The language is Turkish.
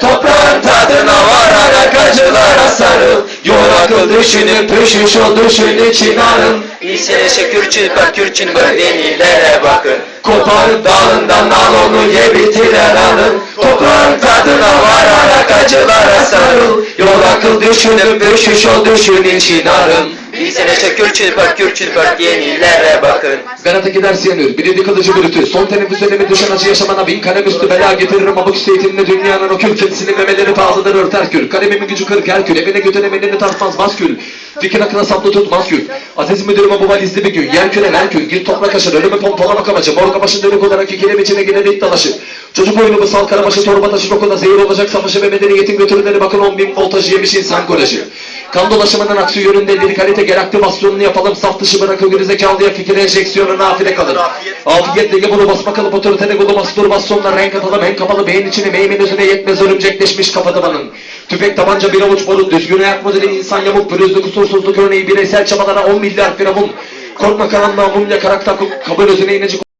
Toprağın tadına vararak acılara sarıl. Yor akıl düşünüp üşüş ol düşün için arın İyisine şükür çırpar kürçün denilere bakın. Koparıp dalından al onu ye bitirer anın Toprağın tadına vararak acılara sarıl. Yol akıl düşünüp üşüş ol düşün için arın İyisine şükür çırpar kürçün denilere bakın. Berat'a gider siyanür, birinci kılıcı bürütü Son teneffüs önemi düşen acı yaşamana bin kalem üstü bela getiririm Abuk eğitimle dünyanın o kül kedisinin memeleri pahalıdır örter kül Kalemimin gücü kırık her kül, evine götüremenini tartmaz maskül Fikir akına saplı tutmaz kül Aziz müdürüme bu valizli bir gün, yer küre ver kül Gir toprak aşır, ölümü pompalamak amacı Morga başın dönük olarak ikilem içine girer it dalaşı. Çocuk oyunu bu sal karabaşı, torba taşı okulda zehir olacak Savaşı ve medeniyetin götürüleri bakın 10 bin voltajı yemiş insan kolajı Kan dolaşımının aksi yönünde diri kalite gel aktivasyonunu yapalım. Saf dışı bırakın geri zekalıya fikir enjeksiyonu nafile kalır Afiyetle gavuru basma kalıp otoritede gulu mastürbasyonla renk atalım. En kapalı beyin içine meyimin özüne yetmez örümcekleşmiş kafadamanın Tüfek tabanca bir avuç barut düzgün ayak modeli insan yamuk pürüzlü kusursuzluk örneği bireysel çabalara 10 milyar firavun Korkma karanlığa mumya karakter kabul özüne inecek